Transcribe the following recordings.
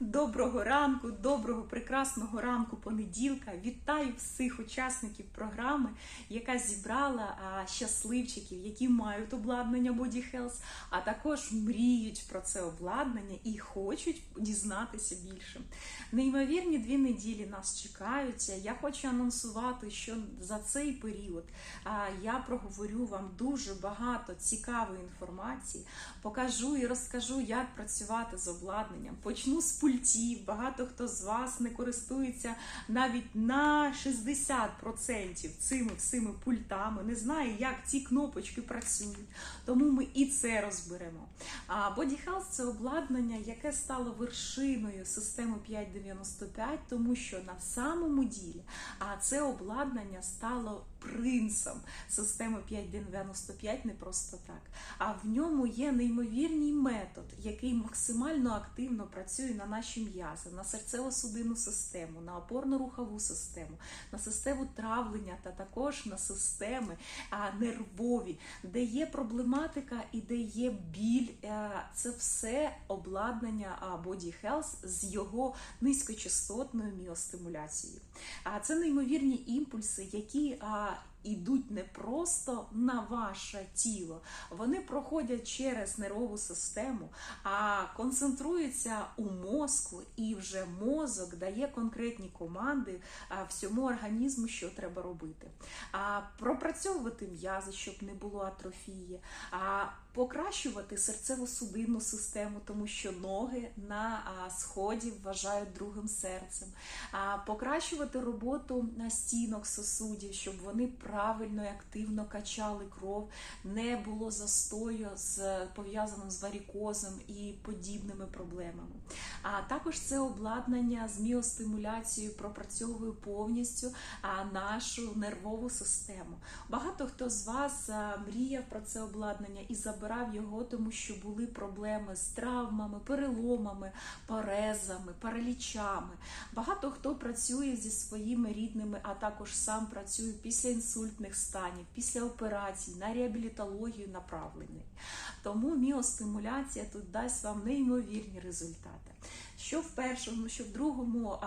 Доброго ранку, доброго прекрасного ранку понеділка. Вітаю всіх учасників програми, яка зібрала а, щасливчиків, які мають обладнання Body Health, а також мріють про це обладнання і хочуть дізнатися більше. Неймовірні дві неділі нас чекають. Я хочу анонсувати, що за цей період а, я проговорю вам дуже багато цікавої інформації, покажу і розкажу, як працювати з обладнанням. Почну з пультів. Багато хто з вас не користується навіть на 60% цими всіми пультами, не знає, як ці кнопочки працюють. Тому ми і це розберемо. А Body Health – це обладнання, яке стало вершиною системи 595, тому що на самому ділі а це обладнання стало принцем системи 595 не просто так. А в ньому є неймовірний метод, який максимально активно працює на наші м'язи, на серцево-судинну систему, на опорно-рухову систему, на систему травлення та також на системи нервові, де є проблематика і де є біль. Е, Це все обладнання Body Health з його низькочастотною міостимуляцією. А це неймовірні імпульси, які а, ідуть не просто на ваше тіло, вони проходять через нервову систему, а концентруються у мозку, і вже мозок дає конкретні команди всьому організму, що треба робити. А пропрацьовувати м'язи, щоб не було атрофії, а покращувати серцево-судинну систему, тому що ноги на сході вважають другим серцем, а покращувати роботу на стінок сосудів, щоб вони правильно і активно качали кров, не було застою з пов'язаним з варікозом і подібними проблемами. А також це обладнання з міостимуляцією пропрацьовує повністю нашу нервову систему. Багато хто з вас мріяв про це обладнання і забирав його, тому що були проблеми з травмами, переломами, порезами, паралічами. Багато хто працює зі своїми рідними, а також сам працює після інсультних станів, після операцій, на реабілітологію направлений. Тому міостимуляція тут дасть вам неймовірні результати. Що в першому, що в другому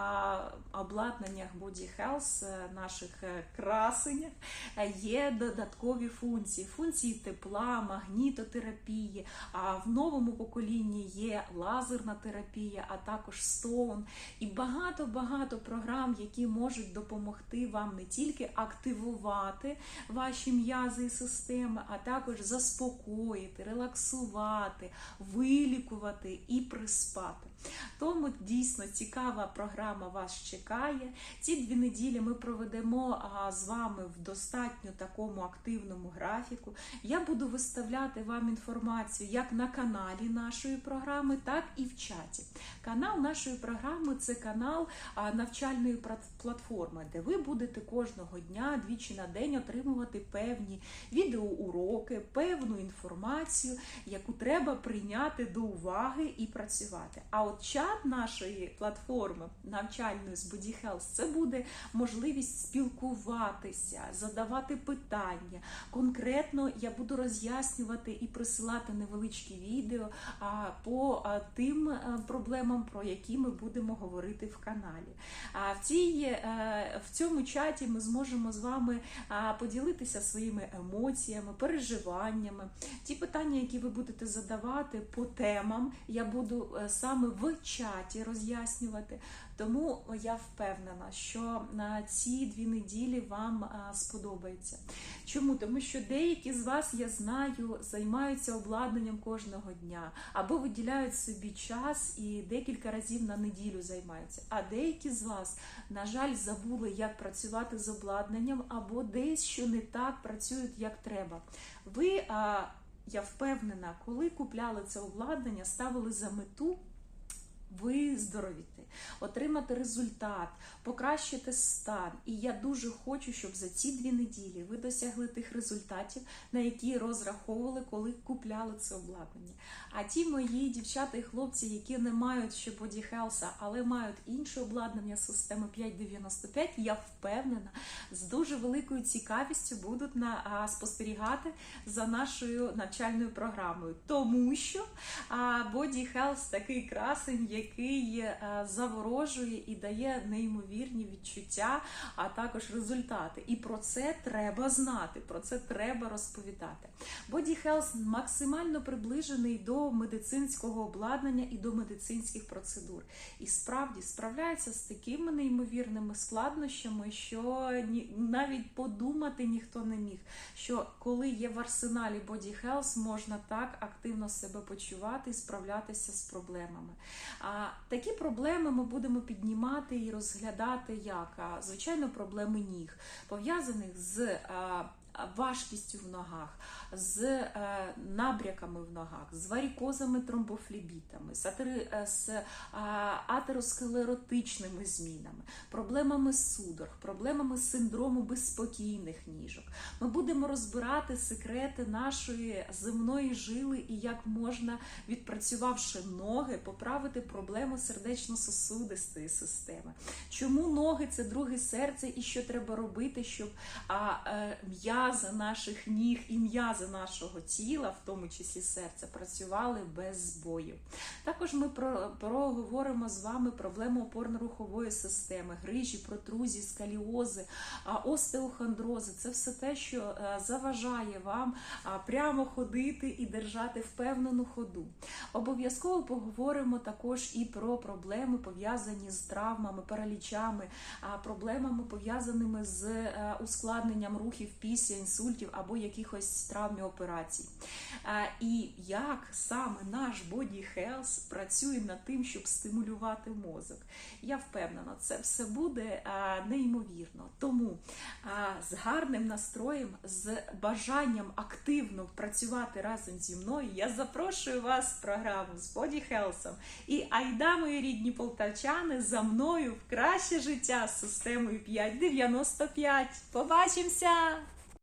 обладнаннях Body Health, е, наших е, красенях, е, є додаткові функції, функції тепла, магнітотерапії. А в новому поколінні є лазерна терапія, а також стоун і багато-багато програм, які можуть допомогти вам не тільки активувати ваші м'язи і системи, а також заспокоїти, релаксувати, вилікувати і приспати. Тому дійсно цікава програма вас чекає. Ці дві неділі ми проведемо з вами в достатньо такому активному графіку. Я буду виставляти вам інформацію як на каналі нашої програми, так і в чаті. Канал нашої програми це канал навчальної платформи, де ви будете кожного дня, двічі на день отримувати певні відеоуроки, певну інформацію, яку треба прийняти до уваги і працювати. А от чат нашої платформи навчальної з Body Health це буде можливість спілкуватися, задавати питання. Конкретно я буду роз'яснювати і присилати невеличкі відео по тим а, проблемам, про які ми будемо говорити в каналі. В цій е, в цьому чаті ми зможемо з вами поділитися своїми емоціями, переживаннями. Ті питання, які ви будете задавати по темам, я буду е, саме в чаті роз'яснювати. Тому я впевнена, що на ці дві неділі вам сподобається. Чому? Тому що деякі з вас, я знаю, займаються обладнанням кожного дня або виділяють собі час і декілька разів на неділю займаються. А деякі з вас, на жаль, забули, як працювати з обладнанням, або десь що не так працюють, як треба. Ви, я впевнена, коли купляли це обладнання, ставили за мету виздоровіти. отримати результат, покращити стан. І я дуже хочу, щоб за ці дві неділі ви досягли тих результатів, на які розраховували, коли купляли це обладнання. А ті мої дівчата і хлопці, які не мають ще Health, але мають інше обладнання системи 595, я впевнена, з дуже великою цікавістю будуть на, спостерігати за нашою навчальною програмою, тому що Body Health такий красень, який заворожує і дає неймовірні відчуття, а також результати. І про це треба знати, про це треба розповідати. Body Health максимально приближений до медицинського обладнання і до медицинських процедур. І справді справляється з такими неймовірними складнощами, що навіть подумати ніхто не міг, що коли є в арсеналі Body Health, можна так активно себе почувати і справлятися з проблемами. А такі проблеми ми будемо піднімати і розглядати як? Звичайно проблеми ніг, пов'язаних з важкістю в ногах, з е, набряками в ногах, з варікозами, тромбофлебітами, з, е, е, атеросклеротичними змінами, проблемами судорог, проблемами синдрому безспокійних ніжок. Ми будемо розбирати секрети нашої земної жили і як можна, відпрацювавши ноги, поправити проблеми сердечно-сосудистої системи. Чому ноги це друге серце, і що треба робити, щоб а, м'язи наших ніг і м'язи нашого тіла, в тому числі серця, працювали без збоїв. Також ми проговоримо з вами проблему опорно-рухової системи, грижі, протрузії, скаліози, остеохондрози. Це все те, що е, заважає вам прямо ходити і держати впевнену ходу. Обов'язково поговоримо також і про проблеми, пов'язані з травмами, паралічами, проблемами пов'язаними з е, ускладненням рухів після інсультів або якихось травм і операцій. І як саме наш Body Health працює над тим, щоб стимулювати мозок. Я впевнена, це все буде неймовірно. Тому з гарним настроєм, з бажанням активно працювати разом зі мною, я запрошую вас в програму з Body Health. І айда, мої рідні полтавчани, за мною в краще життя з системою 595. Побачимося!